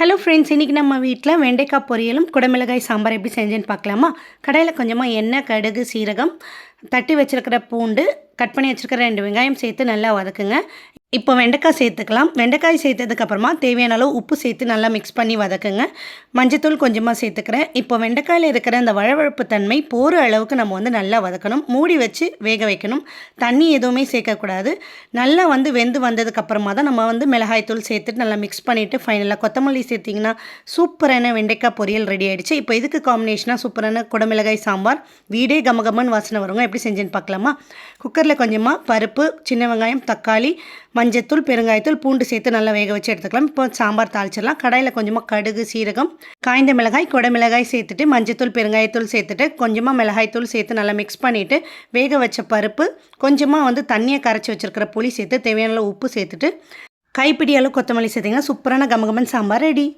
Hello friends இன்றைக்கி நம்ம வீட்டில் வெண்டைக்காய் பொரியலும் குடமிளகாய் சாம்பார் எப்படி செஞ்சேன்னு பார்க்கலாமா? கடையில் கொஞ்சமாக எண்ணெய் கடுகு சீரகம் தட்டி வச்சிருக்கிற பூண்டு கட் பண்ணி வச்சுருக்கிற ரெண்டு வெங்காயம் சேர்த்து நல்லா வதக்குங்க. இப்போ வெண்டைக்காய் சேர்த்துக்கலாம். வெண்டைக்காய் சேர்த்ததுக்கப்புறமா தேவையான அளவு உப்பு சேர்த்து நல்லா மிக்ஸ் பண்ணி வதக்குங்க. மஞ்சத்தூள் கொஞ்சமாக சேர்த்துக்கிறேன். இப்போ வெண்டைக்காயில் இருக்கிற அந்த வழவழப்பு தன்மை போகிற அளவுக்கு நம்ம வந்து நல்லா வதக்கணும். மூடி வச்சு வேக வைக்கணும். தண்ணி எதுவுமே சேர்க்கக்கூடாது. நல்லா வந்து வெந்து வந்ததுக்கப்புறமா தான் நம்ம வந்து மிளகாய்த்தூள் சேர்த்துட்டு நல்லா மிக்ஸ் பண்ணிவிட்டு ஃபைனலாக கொத்தமல்லி சேர்த்திங்கன்னா சூப்பரான வெண்டைக்காய் பொரியல் ரெடி ஆகிடுச்சு இப்போ இதுக்கு காம்பினேஷனாக சூப்பரான குடமிளகாய் சாம்பார். வீடே கமகமன்னு வாசனை வருங்க. எப்படி செஞ்சேன்னு பார்க்கலாமா? குக்கரில் கொஞ்சமாக பருப்பு சின்ன வெங்காயம் தக்காளி மஞ்சத்தூள் பெருங்காயத்தூள் பூண்டு சேர்த்து நல்லா வேக வச்சு எடுத்துக்கலாம். இப்போ சாம்பார் தாளிச்சிடலாம். கடாயில் கொஞ்சமாக கடுகு சீரகம் காய்ந்த மிளகாய் குடமிளகாய் சேர்த்துட்டு மஞ்சத்தூள் பெருங்காயத்தூள் சேர்த்துட்டு கொஞ்சமாக மிளகாய்த்தூள் சேர்த்து நல்லா மிக்ஸ் பண்ணிவிட்டு வேக வச்ச பருப்பு கொஞ்சமாக வந்து தண்ணியை கரைச்சி வச்சுருக்கிற புளி சேர்த்து தேவையான உப்பு சேர்த்துட்டு கைப்பிடி அளவு கொத்தமல்லி சேர்த்திங்கன்னா சூப்பரான கமகமன் சாம்பார் ரெடி.